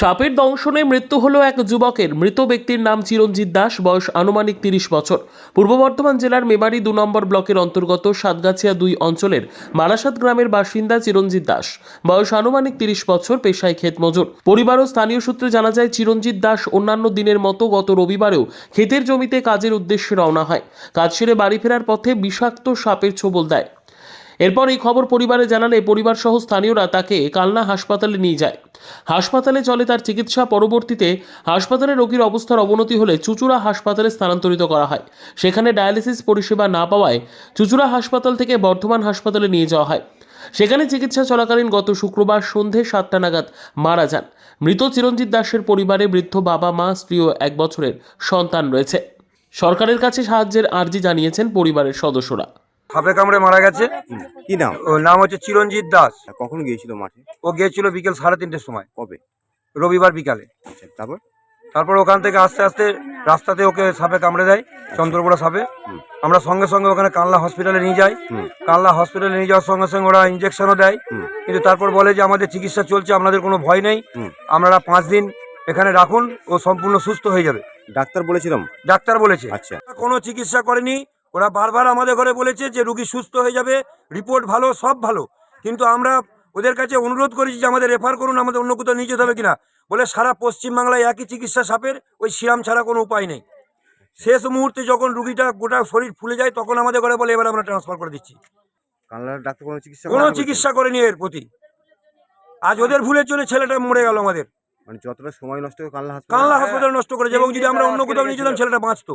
সাপের দংশনে মৃত্যু হলো এক যুবকের। মৃত ব্যক্তির নাম চিরঞ্জিত দাস, বয়স আনুমানিক তিরিশ বছর। পূর্ব বর্ধমান জেলার মেমারি দু নম্বর ব্লকের অন্তর্গত সাতগাছিয়া দুই অঞ্চলের বারাসাত গ্রামের বাসিন্দা চিরঞ্জিত দাস। বয়স আনুমানিক তিরিশ বছর, পেশায় ক্ষেত মজুর পরিবার ও স্থানীয় সূত্রে জানা যায়, চিরঞ্জিত দাস অন্যান্য দিনের মতো গত রবিবারেও ক্ষেতের জমিতে কাজের উদ্দেশ্যে রওনা হয়। কাজ সেরে বাড়ি ফেরার পথে বিষাক্ত সাপের ছোবল দেয়। এরপর এই খবর পরিবারে জানালে পরিবার সহ স্থানীয়রা তাকে কালনা হাসপাতালে নিয়ে যায়। হাসপাতালে চলে তার চিকিৎসা, পরবর্তীতে হাসপাতালে রোগীর অবস্থার অবনতি হলে চুচুড়া হাসপাতালে স্থানান্তরিত করা হয়। সেখানে ডায়ালিসিস পরিষেবা না পাওয়ায় চুচুড়া হাসপাতাল থেকে বর্ধমান হাসপাতালে নিয়ে যাওয়া হয়। সেখানে চিকিৎসা চলাকালীন গত শুক্রবার সন্ধে সাতটা নাগাদ মারা যান। মৃত চিরঞ্জিত দাসের পরিবারে বৃদ্ধ বাবা মা স্ত্রী ও এক বছরের সন্তান রয়েছে। সরকারের কাছে সাহায্যের আর্জি জানিয়েছেন পরিবারের সদস্যরা। সাপে কামড়ে মারা গেছে। কি নাম? ওর নাম হচ্ছে চিরঞ্জিত দাস। কখন গিয়েছিল মাঠে? ও গিয়েছিল বিকেল সাড়ে তিনটের সময়। কবে? রবিবার বিকালে। আচ্ছা তারপর? তারপর ওখান থেকে আস্তে আস্তে রাস্তাতে ওকে সাপে কামড়ে দেয় চন্দ্রপুরা সাপে। আমরা সঙ্গে সঙ্গে ওখানে কানলা হসপিটালে নিয়ে যাই। কানলা হসপিটালে নিয়ে যাওয়ার সঙ্গে সঙ্গে ওরা ইঞ্জেকশনও দেয়। কিন্তু তারপর বলে যে আমাদের চিকিৎসা চলছে আপনাদের কোনো ভয় নেই। আপনারা পাঁচ দিন এখানে রাখুন ও সম্পূর্ণ সুস্থ হয়ে যাবে। ডাক্তার বলেছিলাম। ডাক্তার বলেছে। আচ্ছা। কোনো চিকিৎসা করেনি ওরা বারবার আমাদের ঘরে বলেছে যে রুগী সুস্থ হয়ে যাবে রিপোর্ট ভালো সব ভালো। কিন্তু আমরা ওদের কাছে অনুরোধ করেছি যে আমাদের রেফার করুন আমাদের অন্য কোথাও নিয়ে যেতে হবে কিনা। বলে সারা পশ্চিমবাংলায় একই চিকিৎসা সাপের ওই সিরাম ছাড়া কোনো উপায় নেই। শেষ মুহূর্তে যখন রুগীটা গোটা শরীর ফুলে যায় তখন আমাদের ঘরে বলে এবার আমরা ট্রান্সফার করে দিচ্ছি। ডাক্তার কোনো চিকিৎসা কোনো করেনি? চিকিৎসা করেনি এর প্রতি। আজ ওদের ভুলের জন্য ছেলেটা মরে গেল আমাদের। মানে যতটা সময় নষ্ট করে কানলা হাসপাতাল কানলা হাসপাতাল নষ্ট করেছে এবং যদি আমরা অন্য কোথাও নিয়ে যেতাম ছেলেটা বাঁচতো।